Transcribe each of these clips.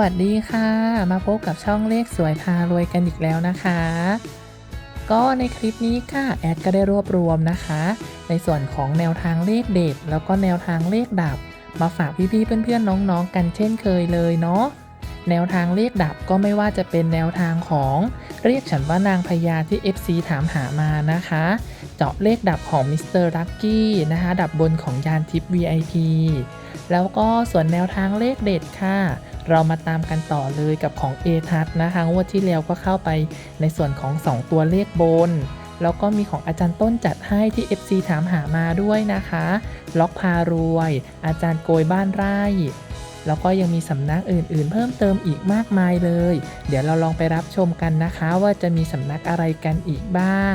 วัสดีค่ะ มาพบกับช่องเลขสวยพารวยกันอีกแล้วนะคะ ก็ในคลิปนี้ค่ะแอดก็ได้รวบรวมนะคะ ในส่วนของแนวทางเลขเด็ดแล้วก็แนวทางเลขดับ มาฝากพี่ๆเพื่อนๆน้องๆกันเช่นเคยเลยเนาะแนวทางเลขดับก็ไม่ว่าจะเป็นแนวทางของเรียกฉันว่านางพญาที่ FC ถามหามานะคะ เจาะเลขดับของมิสเตอร์ลักกี้นะคะ ดับบนของยานทิป VIP แล้วก็ส่วนแนวทางเลขเด็ดค่ะ เรามาตามกันต่อเลยกับของ a ทัศนะคะงวดที่แล้วก็เข้าไปในส่วนของ 2 ตัวเลขบน แล้วก็มีของอาจารย์ต้นจัดให้ที่ FC ถามหามาด้วยนะคะ ล็อกพารวย อาจารย์โกยบ้านไร่แล้วก็ยังมีสำนักอื่นๆ เพิ่มเติมอีกมากมายเลย เดี๋ยวเราลองไปรับชมกันนะคะ ว่าจะมีสำนักอะไรกันอีกบ้าง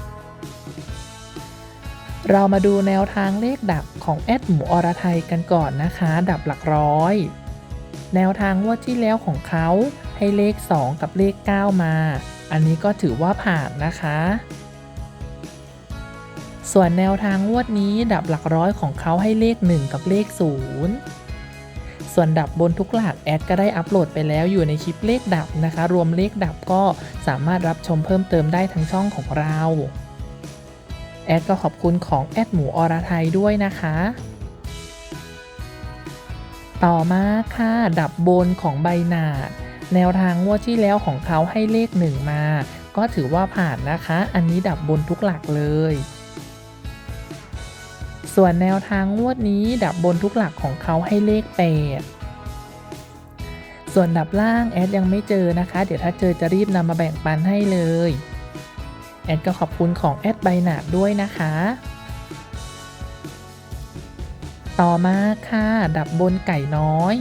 เรามาดูแนวทางเลขดับของแอดหมูอรไทยกันก่อนนะคะ ดับหลักร้อย แนวทางงวดที่แล้วของเขาให้เลข 2 กับเลข 9 มา อันนี้ก็ถือว่าผ่านนะคะ ส่วนแนวทางงวดนี้ดับหลักร้อยของเขาให้เลข 1 กับเลข 0 ส่วนดับบนทุกหลักแอดก็ได้อัปโหลดไปแล้วอยู่ในคลิปเลขดับนะคะ รวมเลขดับก็สามารถรับชมเพิ่มเติมได้ทั้งช่องของเรา แอดก็ขอบคุณของแอดหมูอรไทยด้วยนะคะ ต่อมาค่ะดับบนของใบหนาด แนวทางงวดที่แล้วของเขาให้เลขหนึ่งมา ก็ถือว่าผ่านนะคะ อันนี้ดับบนทุกหลักเลย ส่วนแนวทางงวดนี้ดับบนทุกหลักของเขาให้เลข8ส่วนดับล่างแอดยังไม่เจอนะคะ เดี๋ยวถ้าเจอจะรีบนำมาแบ่งปันให้เลย แอดก็ขอบคุณของแอดใบหนาดด้วยนะคะ ต่อมาค่ะ ดับบนไก่น้อย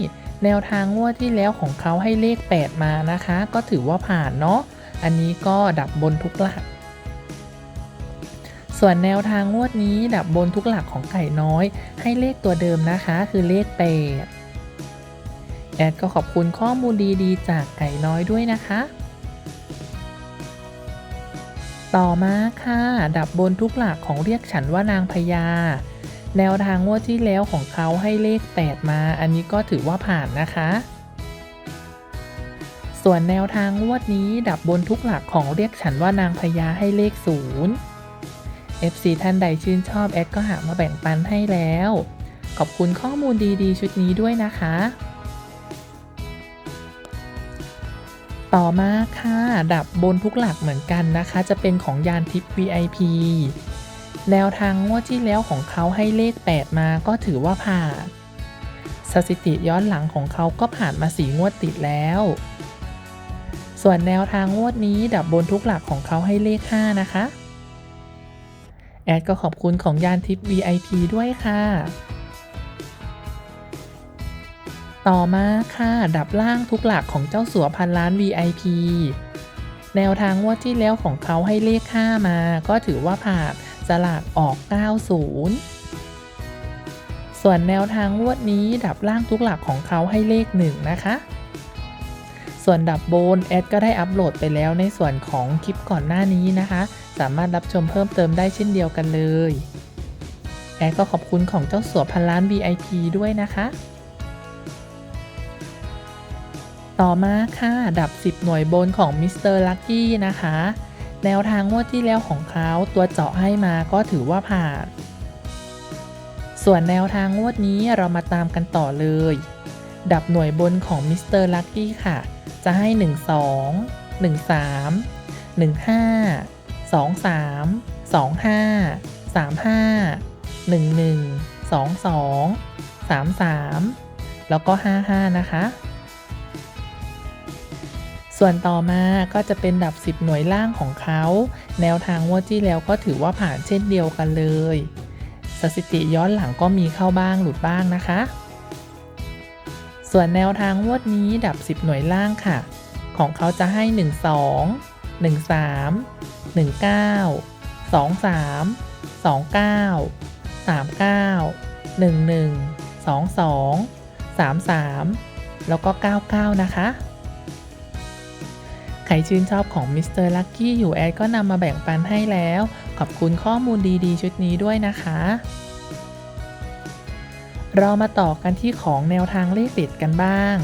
แนวทางงวดที่แล้วของเขาให้เลข 8 มานะคะ ก็ถือว่าผ่านเนาะ อันนี้ก็ดับบนทุกหลัก ส่วนแนวทางงวดนี้ดับบนทุกหลักของไก่น้อย ให้เลขตัวเดิมนะคะ คือเลข 8 แอดก็ขอบคุณข้อมูลดีๆ จากไก่น้อยด้วยนะคะ ต่อมาค่ะ ดับบนทุกหลักของเรียกฉันว่านางพญา แนวทางงวดที่แล้วของเขาให้เลข 8 มา อันนี้ก็ถือว่าผ่านนะคะ ส่วนแนวทางงวดนี้ ดับบนทุกหลักของเรียกฉันว่านางพญาให้เลข 0 FC ท่านใดชื่นชอบแอดก็หามาแบ่งปันให้แล้ว ขอบคุณข้อมูลดีๆ ชุดนี้ด้วยนะคะ ต่อมาค่ะ ดับบนทุกหลักเหมือนกันนะคะ จะเป็นของยานทิป VIP แนวทางงวดที่แล้วของเขาให้เลข 8 มาก็ถือว่าผ่าน สถิติย้อนหลังของเขาก็ผ่านมาสีงวดติดแล้ว ส่วนแนวทางงวดนี้ดับบนทุกหลักของเขาให้เลข 5 นะคะ แอดก็ขอบคุณของยานทิป VIP ด้วยค่ะ ต่อมาค่ะดับล่างทุกหลักของเจ้าสัวพันล้าน VIP แนวทางงวดที่แล้วของเขาให้เลข 5 มา ก็ถือว่าผ่านสลากออก 90 ส่วนแนวทางงวดนี้ดับล่างทุกหลักของเขาให้เลข 1 นะคะ ส่วนดับโบนแอดก็ได้อัปโหลดไปแล้วในส่วนของคลิปก่อนหน้านี้นะคะ สามารถรับชมเพิ่มเติมได้เช่นเดียวกันเลย แอดก็ขอบคุณของเจ้าสัวพันล้าน VIP ด้วยนะคะ ต่อมาค่ะ ดับ 10 หน่วยบนของมิสเตอร์ลักกี้นะคะ แนวทางงวดที่แล้วของเขาตัวเจาะให้มาก็ถือว่าผ่าน ส่วนแนวทางงวดนี้เรามาตามกันต่อเลย ดับหน่วยบนของมิสเตอร์ลักกี้ค่ะ จะให้ 1 2 1 3 1 5 2 3 2 5 3 5 1 1 2 2 3 3 แล้วก็ 55 นะคะ ส่วนต่อมาก็จะเป็นดับ 10 หน่วยล่างของเขา แนวทางงวดที่แล้วก็ถือว่าผ่านเช่นเดียวกันเลย สถิติย้อนหลังก็มีเข้าบ้างหลุดบ้างนะคะ ส่วนแนวทางงวดนี้ดับ 10 หน่วยล่างค่ะ ของเขาจะให้ 1 2 1 3 1 9 2 3 2 9 3 9 1 1 2 2 3 3 แล้วก็ 99 นะคะ ครชื่นชอบของมิสเตอร์ลักกี้อยู่แอดก็นำมาแบ่งปันให้แล้ว ขอบคุณข้อมูลดีๆ ชุดนี้ด้วยนะคะ เรามาต่อกันที่ของแนวทางเลขเด็ดกันบ้าง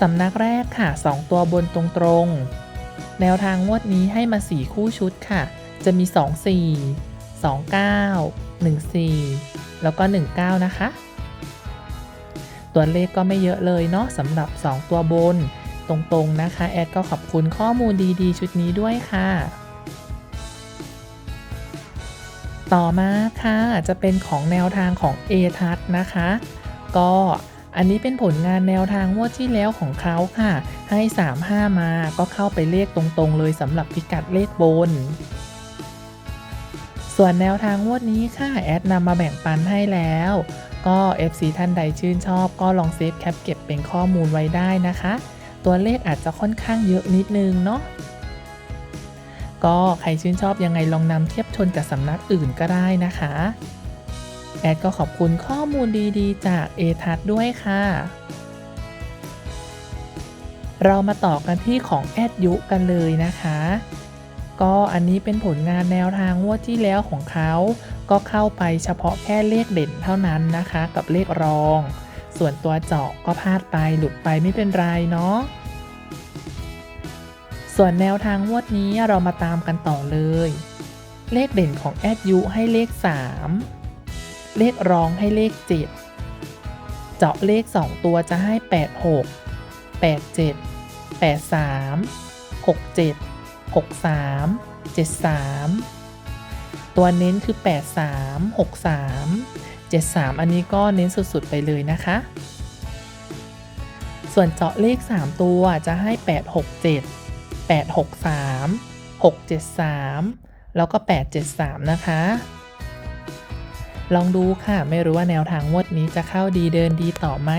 สำนักแรกค่ะ 2 ตัวบนตรงๆ แนวทางงวดนี้ให้มา 4 คู่ชุดค่ะ จะมี 2 4 2 9 1 4 แล้วก็ 19 นะคะ ตัวเลขก็ไม่เยอะเลยเนาะสำหรับ 2 ตัวบน ตรงๆนะคะ แอดก็ขอบคุณข้อมูลดีๆ ชุดนี้ด้วยค่ะ ต่อมาค่ะจะเป็นของแนวทางของ a ทัศนะคะ ก็อันนี้เป็นผลงานแนวทางงวดที่แล้วของเขาค่ะ ให้ 35 มาก็เข้าไปเลขตรงๆ เลยสำหรับพิกัดเลขบน ส่วนแนวทางงวดนี้ค่ะ แอดนำมาแบ่งปันให้แล้ว ก็ FC ท่านใดชื่นชอบก็ลองเซฟแคปเก็บเป็นข้อมูลไว้ได้นะคะ ตัวเลขอาจจะค่อนข้างเยอะนิดนึงเนาะก็ใครชื่นชอบยังไงลองนำเทียบชนกับสำนักอื่นก็ได้นะคะ แอดก็ขอบคุณข้อมูลดีๆ จากเอทัศด้วยค่ะ เรามาต่อกันที่ของแอดยุกันเลยนะคะ ก็อันนี้เป็นผลงานแนวทางงวดที่แล้วของเขา ก็เข้าไปเฉพาะแค่เลขเด่นเท่านั้นนะคะ กับเลขรอง ส่วนตัวเจาะก็พลาดไปหลุดไปไม่เป็นไรเนาะส่วนแนวทางงวดนี้เรามาตามกันต่อเลย เลขเด่นของแอดยุให้เลข 3 เลขรองให้เลข 7 เจาะเลข 2 ตัวจะให้ 86 87 83 67 63 73 ตัวเน้นคือ 83 63 73 อันนี้ก็เน้นสุดๆไปเลยนะคะ ส่วนเจาะเลข 3 ตัวจะให้ 867 863 673 แล้วก็ 873 นะคะ ลองดูค่ะ ไม่รู้ว่าแนวทางงวดนี้จะเข้าดีเดินดีต่อไหม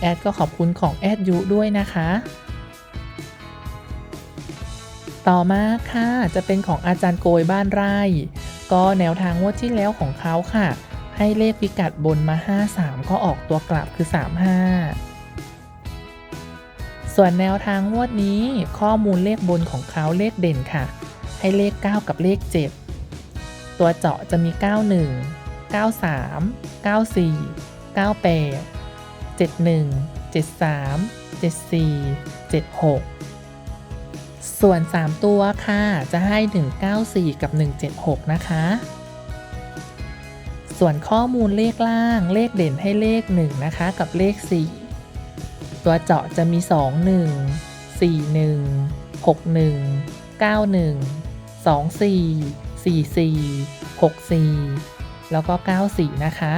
แอดก็ขอบคุณของแอดยุด้วยนะคะ ต่อมาค่ะ จะเป็นของอาจารย์โกยบ้านไร่ก็แนวทางงวดที่แล้วของเขาค่ะ ให้เลขพิกัดบนมา 53 ก็ออกตัวกลับคือ 35 ส่วนแนวทางงวดนี้ข้อมูลเลขบนของเขาเลขเด่นค่ะ ให้เลข 9 กับเลข 7 ตัวเจาะจะมี 91 93 94 98 71 73 74 76 ส่วน 3 ตัวค่ะ จะให้ 194 กับ 176 นะคะ ส่วนข้อมูลเลขล่างเลขเด่นให้เลข 1 นะคะ กับเลข 4 ตัวเจาะจะมี 21 41 61 91 24 44 64 แล้วก็ 94 นะคะ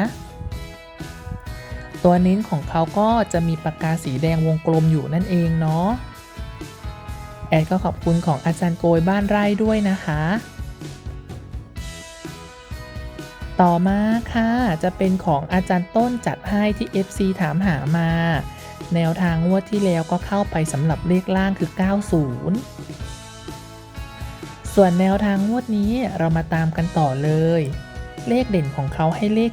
ตัวเน้นของเขาก็จะมีปากกาสีแดงวงกลมอยู่นั่นเองเนาะแอดก็ขอบคุณของอาจารย์โกยบ้านไร่ด้วยนะคะ ต่อมาค่ะจะเป็นของอาจารย์ต้นจัดให้ที่ FC ถามหามา แนวทางงวดที่แล้วก็เข้าไปสำหรับเลขล่างคือ 90 ส่วนแนวทางงวดนี้เรามาตามกันต่อเลย เลขเด่นของเขาให้เลข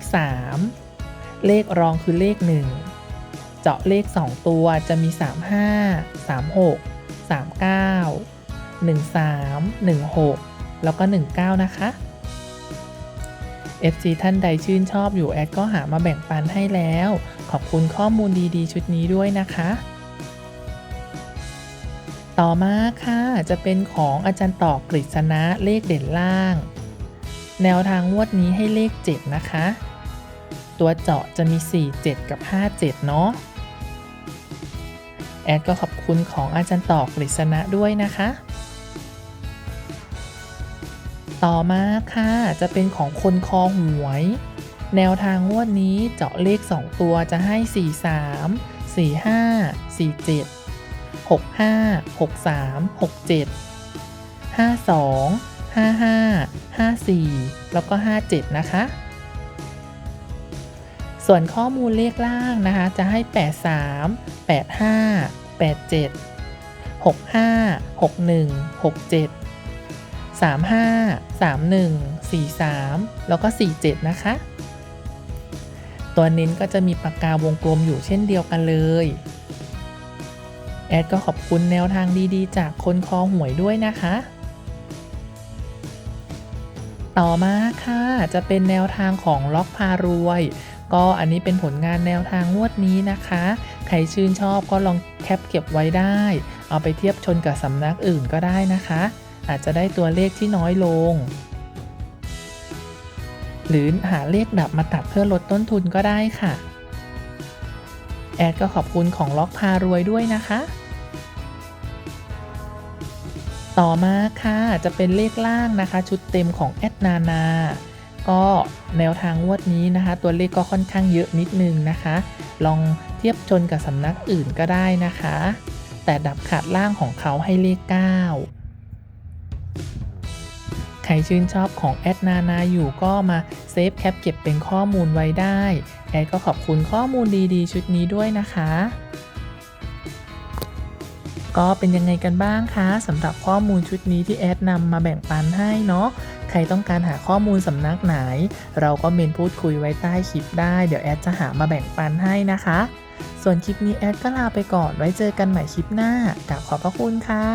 3 เลขรองคือเลข 1 เจาะเลข 2 ตัวจะมี 35 36 39 13 16 แล้วก็ 19 นะคะ FC ท่านใดชื่นชอบอยู่แอดก็หามาแบ่งปันให้แล้ว ขอบคุณข้อมูลดีๆ ชุดนี้ด้วยนะคะ ต่อมาค่ะ จะเป็นของอาจารย์ต่อกฤษณะเลขเด่นล่าง แนวทางงวดนี้ให้เลข 7 นะคะ ตัวเจาะจะมี 4 7 กับ 5 7 เนาะแอดก็ขอบคุณของอาจารย์ต่อกฤษณะด้วยนะคะ ต่อมาค่ะ จะเป็นของคนคอหวย แนวทางงวดนี้เจาะเลข 2 ตัวจะให้ 43 45 47 65 63 67 52 55 54 แล้วก็ 57 นะคะ ส่วนข้อมูลเลขล่างนะคะ จะให้ 83 85 87 65 61 67 35 31 43 แล้วก็ 47 นะคะ ตัวเน้นก็จะมีปากกาวงกลมอยู่เช่นเดียวกันเลย แอดก็ขอบคุณแนวทางดีๆ จากคนคอหวยด้วยนะคะ ต่อมาค่ะ จะเป็นแนวทางของล็อกพารวย ก็อันนี้เป็นผลงานแนวทางงวดนี้นะคะ ใครชื่นชอบก็ลองแคปเก็บไว้ได้ เอาไปเทียบชนกับสำนักอื่นก็ได้นะคะ อาจจะได้ตัวเลขที่น้อยลง หรือหาเลขดับมาตัดเพื่อลดต้นทุนก็ได้ค่ะ แอดก็ขอบคุณของล็อกพารวยด้วยนะคะ ต่อมาค่ะจะเป็นเลขล่างนะคะ ชุดเต็มของแอดนานาก็แนวทางงวดนี้นะคะ ตัวเลขก็ค่อนข้างเยอะนิดนึงนะคะ ลองเทียบชนกับสำนักอื่นก็ได้นะคะ แต่ดับขาดล่างของเขาให้เลข 9 ใครชื่นชอบของแอดนานาอยู่ก็มาเซฟแคปเก็บเป็นข้อมูลไว้ได้ แอดก็ขอบคุณข้อมูลดีๆ ชุดนี้ด้วยนะคะ ก็เป็นยังไงกันบ้างคะสำหรับข้อมูลชุดนี้ที่แอดนำมาแบ่งปันให้เนาะใครต้องการหาข้อมูลสำนักไหน เราก็เมนพูดคุยไว้ใต้คลิปได้ เดี๋ยวแอดจะหามาแบ่งปันให้นะคะ ส่วนคลิปนี้แอดก็ลาไปก่อนไว้เจอกันใหม่คลิปหน้ากับขอบพระคุณค่ะ